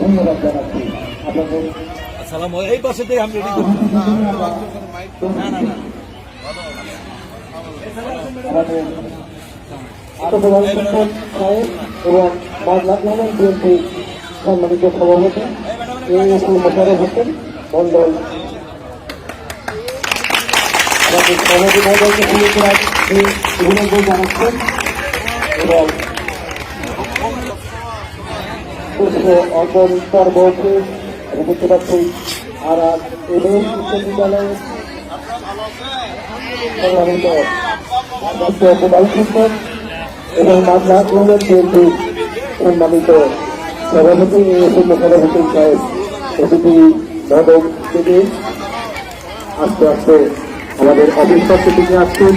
ধন্যবাদ জানাচ্ছি। আপনাদের এই পাশে থেকে আমি রেডি করছি। না না না আমাদের আত্মপ্রধান সম্পদ সাহেব এবং বাংলা গ্রামীণ বিএনপি সম্মানিত সভাপতি এই স্কুল মোশারফ হোসেন মন্ডল আমাদের সভাপতি মন্ডলকে শুভেচ্ছা অভিনন্দন জানাচ্ছেন এবং পুষ্প দেখতে পাচ্ছি আর এদের বিশ্ববিদ্যালয়ের এবং মামলা আক্রমণের বিএনপি সম্মানিত সভাপতি এসে সভাপতি সাহেব, অতিথি মহোদয় থেকে আস্তে আস্তে আমাদের অফিস থেকে আসছেন।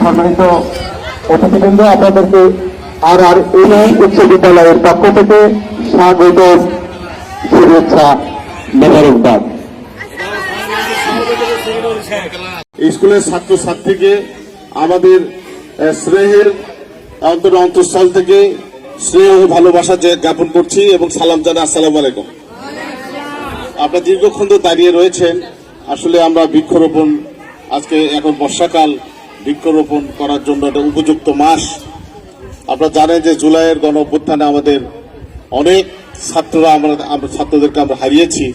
সম্মানিত অতিথিবৃন্দ, আপনাদেরকে আর আর এই উচ্চ বিদ্যালয়ের পক্ষ থেকে স্বাগত, শুভেচ্ছা, মোবারকবাদ। এই স্কুলের ছাত্রছাত্রীকে আমাদের স্নেহের অন্তর অন্তঃস্থল থেকে স্নেহ ও ভালোবাসা জ্ঞাপন করছি এবং সালাম জানা আসসালামু আলাইকুম। আপনারা দীর্ঘক্ষণ তো দাঁড়িয়ে রয়েছেন। আসলে আমরা বৃক্ষরোপণ, আজকে এখন বর্ষাকাল, বৃক্ষরোপণ করার জন্য একটা উপযুক্ত মাস। আপনারা জানেন যে জুলাইয়ের গণ অভ্যুত্থানে আমাদের অনেক ছাত্ররা আমরা আমরা ছাত্রদেরকে আমরা হারিয়েছি।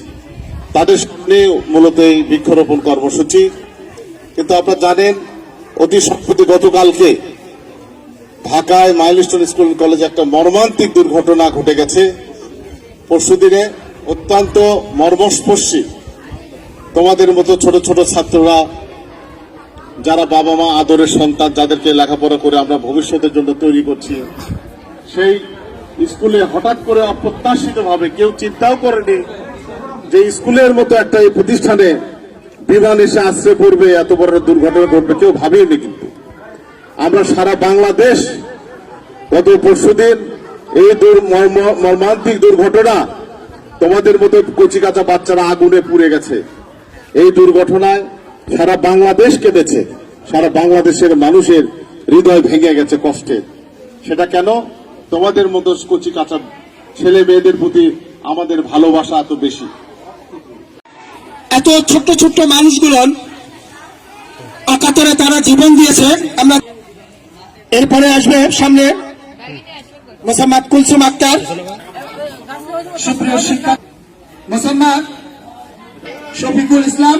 তাদের সামনে মূলত এই বৃক্ষরোপণ কর্মসূচি। কিন্তু আপনারা জানেন, অতি সম্প্রতি গতকালকে ঢাকায় মাইলস্টোন স্কুল কলেজে একটা মর্মান্তিক দুর্ঘটনা ঘটে গেছে। পরশুদিনে অত্যন্ত মর্মস্পর্শী। তোমাদের মতো ছোট ছোট ছাত্ররা যারা বাবা মা, আদরের সন্তান, যাদেরকে লেখাপড়া করে আমরা ভবিষ্যতের জন্য তৈরি করছি, সেই স্কুলে হঠাৎ করে অপ্রত্যাশিত ভাবে কেউ চিন্তাও করেনি যে স্কুলের মতো একটা এই প্রতিষ্ঠানে বিমান এসে আশ্রয় পড়বে এত বড় দুর্ঘটনা ঘটবে, কেউ ভাবেনি কিন্তু। আমরা সারা বাংলাদেশ গত পরশুদিন এই মর্মান্তিক দুর্ঘটনা তোমাদের মতো কচি কাঁচা বাচ্চারা আগুনে পুড়ে গেছে। এই দুর্ঘটনায় সারা বাংলাদেশ কেঁদেছে। সারা বাংলাদেশের মানুষের হৃদয় ভেঙে গেছে কষ্টে। সেটা কেন? তোমাদের মতো কচি কাঁচা ছেলে মেয়েদের প্রতি আমাদের ভালোবাসা এত বেশি। এত ছোট্ট ছোট্ট মানুষগুলো অকাতরে তারা জীবন দিয়েছে, আমরা এরপরে আসবে সামনে মোসাম্মদ কুলসুম আক্তার। সুপ্রিয় শিক্ষক, মোসাম্মদ শফিকুল ইসলাম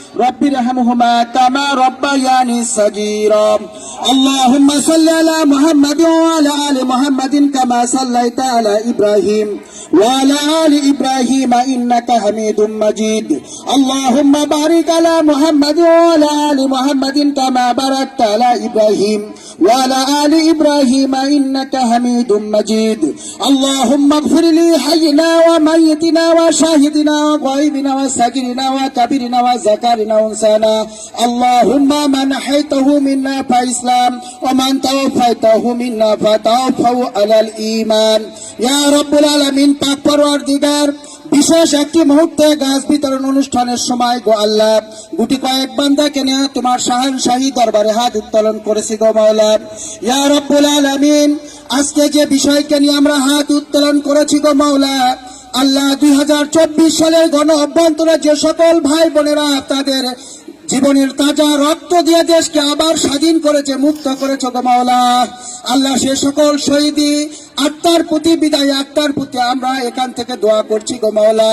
رب ارحمهما كما ربياني صغيرا اللهم صل على محمد وعلى آل محمد كما صليت على إبراهيم وعلى آل إبراهيم إنك حميد مجيد اللهم بارك على محمد وعلى آل محمد كما باركت على إبراهيم وعلى آل إبراهيم إنك حميد مجيد اللهم اغفر لي حينا وميتنا وشاهدنا وغائبنا وساكننا وكبيرنا وذكرنا وانسانا اللهم من حيته منا فإسلام ومن توفيته منا فتوفوا على الإيمان يا رب العالمين পাক পরওয়ারদিগার বিশেষ একটি মুহূর্তে গাছ বিতরণ অনুষ্ঠানের সময় গো আল্লাহ গুটি কয়েক বান্দাকে নিয়ে তোমার শাহী দরবারে হাত উত্তোলন করেছি গো মাওলা ইয়া রব্বুল আলামিন আজকে যে বিষয়কে নিয়ে আমরা হাত উত্তোলন করেছি গো মাওলা আল্লাহ দুই হাজার চব্বিশ সালের গণ অভ্যন্তরে যে সকল ভাই বোনেরা তাদের জীবনের তাজা রক্ত দিয়ে দেশকে আবার স্বাধীন করেছে, মুক্ত করেছে তো মাওলা। আল্লাহ সে সকল শহীদি আত্মার প্রতি বিদায়, আত্মার প্রতি আমরা এখান থেকে দোয়া করছি গো মাওলা।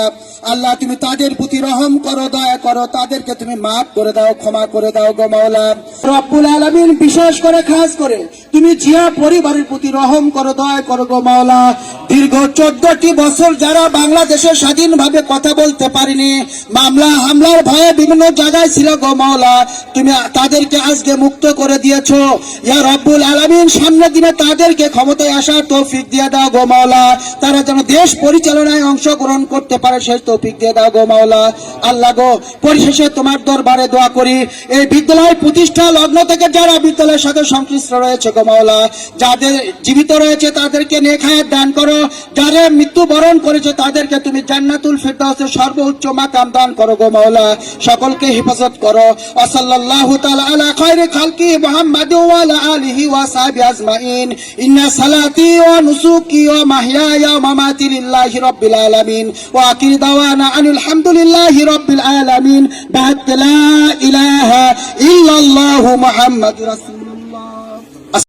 আল্লাহ, তুমি তাদের প্রতি রহম করো, দয়া করো, তাদেরকে তুমি মাফ করে দাও, ক্ষমা করে দাও গো মাওলা। রব্বুল আলামিন বিশেষ করে, খাস করে, তুমি জিয়া পরিবারের প্রতি রহম করো, দয়া করো গো মাওলা। দীর্ঘ চোদ্দটি বছর যারা বাংলাদেশে স্বাধীনভাবে কথা বলতে পারিনি, মামলা, হামলার ভয়ে বিভিন্ন জায়গায় ছিল গো মাওলা। তুমি তাদেরকে আজকে মুক্ত করে দিয়েছ। ইয়া রব্বুল আলামিন, সামনের দিনে তাদেরকে ক্ষমতায় আসা আসার তৌফিক দিয়ে দাও গো মাওলা। তারা যেন দেশ পরিচালনায় অংশগ্রহণ করতে পারে, সেই তৌফিক দিয়ে দাও গো মাওলা। আল্লাহ গো, পরিশেষে তোমার দরবারে দোয়া করি। এই বিদ্যালয় প্রতিষ্ঠা লগ্ন থেকে যারা বিদ্যালয়ের সাথে সংশ্লিষ্ট রয়েছে গো মাওলা, যাদের জীবিত রয়েছে তাদেরকে নেখায়াত দান করো। যাদের মৃত্যুবরণ করেছে, তাদেরকে তুমি জান্নাতুল ফিরদাউসের সর্বোচ্চ মাকাম দান করো গো মাওলা। সকলকে হেফাজত করো। ওয়াসাল্লাল্লাহু তাআলা আলা খায়রি খালকি মুহাম্মাদ ওয়া আলা আলিহি ওয়া সাহবিহি আজমাইন। ইন্না সালাতি ওয়া নুসুকি ওয়া মাহইয়ায়া ওয়া মামাতি লিল্লাহি রাব্বিল আলামিন। ওয়া আখির দাওয়ানা আনিল হামদুলিল্লাহি রাব্বিল আলামিন। বাদ লা ইলাহা ইল্লাল্লাহু মুহাম্মাদুর রাসূলুল্লাহ।